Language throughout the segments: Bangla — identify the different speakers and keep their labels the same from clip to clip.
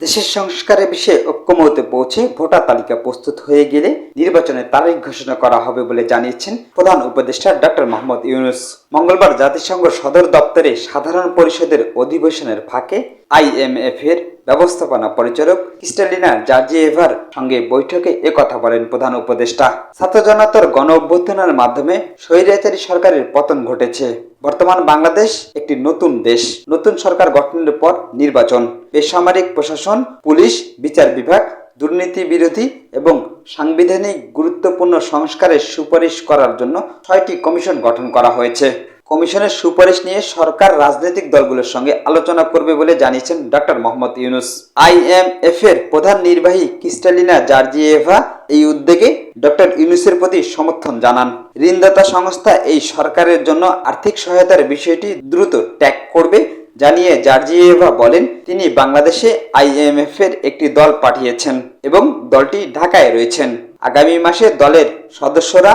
Speaker 1: দেশের সংস্কারের বিষয়ে ঐক্যমতে পৌঁছে ভোটার তালিকা প্রস্তুত হয়ে গেলে নির্বাচনের তারিখ ঘোষণা করা হবে বলে জানিয়েছেন প্রধান উপদেষ্টা ডক্টর মোহাম্মদ ইউনুস। মঙ্গলবার জাতিসংঘ সদর দপ্তরে সাধারণ পরিষদের অধিবেশনের ফাঁকে আইএমএফ এর ব্যবস্থাপনা পরিচালক ক্রিস্টালিনা জার্জিয়েভার সঙ্গে বৈঠকে একথা বলেন প্রধান উপদেষ্টা। ছাত্র জনতার গণ অভ্যুত্থানের মাধ্যমে স্বৈরাচারী সরকারের পতন ঘটেছে। বর্তমান বাংলাদেশ একটি নতুন দেশ। নতুন সরকার গঠনের পর নির্বাচন। বেসামরিক প্রশাসন, পুলিশ, বিচার বিভাগ, দুর্নীতি বিরোধী এবং সাংবিধানিক গুরুত্বপূর্ণ সংস্কারের সুপারিশ করার জন্য ছয়টি কমিশন গঠন করা হয়েছে। কমিশনের সুপারিশ নিয়ে সরকার রাজনৈতিক দলগুলোর সঙ্গে আলোচনা করবে বলে জানিয়েছেন ডক্টর মোহাম্মদ ইউনুস। আইএমএফ এর প্রধান নির্বাহী ক্রিস্টালিনা জার্জিয়েভা এই উদ্যোগে ডক্টর ইউনুসের প্রতি সমর্থন জানান। ঋণদাতা সংস্থা এই সরকারের জন্য আর্থিক সহায়তার বিষয়টি দ্রুত ট্যাগ করবে জানিয়ে জার্জিয়েভা বলেন, তিনি বাংলাদেশে আইএমএফ এর একটি দল পাঠিয়েছেন এবং দলটি ঢাকায় রয়েছেন। আগামী মাসে দলের সদস্যরা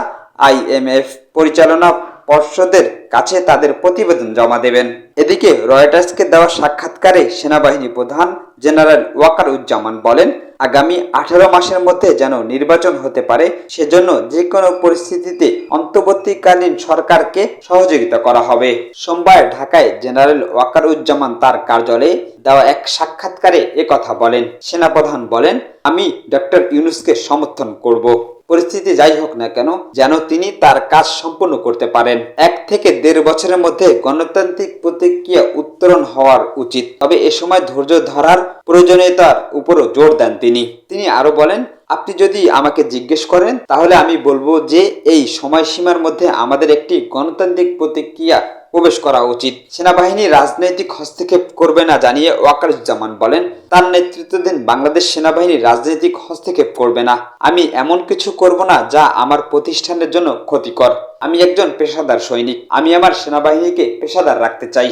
Speaker 1: আইএমএফ পরিচালনা পর্ষদের কাছে তাদের প্রতিবেদন জমা দেবেন। এদিকে রয়টার্সকে দেওয়া সাক্ষাৎকারে সেনাবাহিনী প্রধান জেনারেল ওয়াকার উজ্জামান বলেন, আগামী আঠারো মাসের মধ্যে যেন নির্বাচন হতে পারে, সেজন্য যে কোনো পরিস্থিতিতে অন্তর্বর্তীকালীন সরকারকে সহযোগিতা করা হবে। সোমবার ঢাকায় জেনারেল ওয়াকার উজ্জামান তার কার্যালয়ে দেওয়া এক সাক্ষাৎকারে একথা বলেন। সেনাপ্রধান বলেন, আমি ডক্টর ইউনুসকে সমর্থন করব। পরিস্থিতি যাই হোক না কেন, যেন তিনি তার কাজ সম্পন্ন করতে পারেন। এক থেকে দেড় বছরের মধ্যে গণতান্ত্রিক প্রতিক্রিয়া উত্তরণ হওয়ার উচিত। তবে এ সময় ধৈর্য ধরার প্রয়োজনীয়তার উপরও জোর দেন তিনি। তিনি আরও বলেন, আপনি যদি আমাকে জিজ্ঞেস করেন, তাহলে আমি বলব যে, এই সময়সীমার মধ্যে আমাদের একটি গণতান্ত্রিক প্রতিক্রিয়া প্রবেশ করা উচিত। সেনাবাহিনী রাজনৈতিক হস্তক্ষেপ করবে না জানিয়ে ওয়াকারুজ্জামান বলেন, তার নেতৃত্বাধীন বাংলাদেশ সেনাবাহিনী রাজনৈতিক হস্তক্ষেপ করবে না। আমি এমন কিছু করব না যা আমার প্রতিষ্ঠানের জন্য ক্ষতিকর। আমি একজন পেশাদার সৈনিক। আমি আমার সেনাবাহিনীকে পেশাদার রাখতে চাই।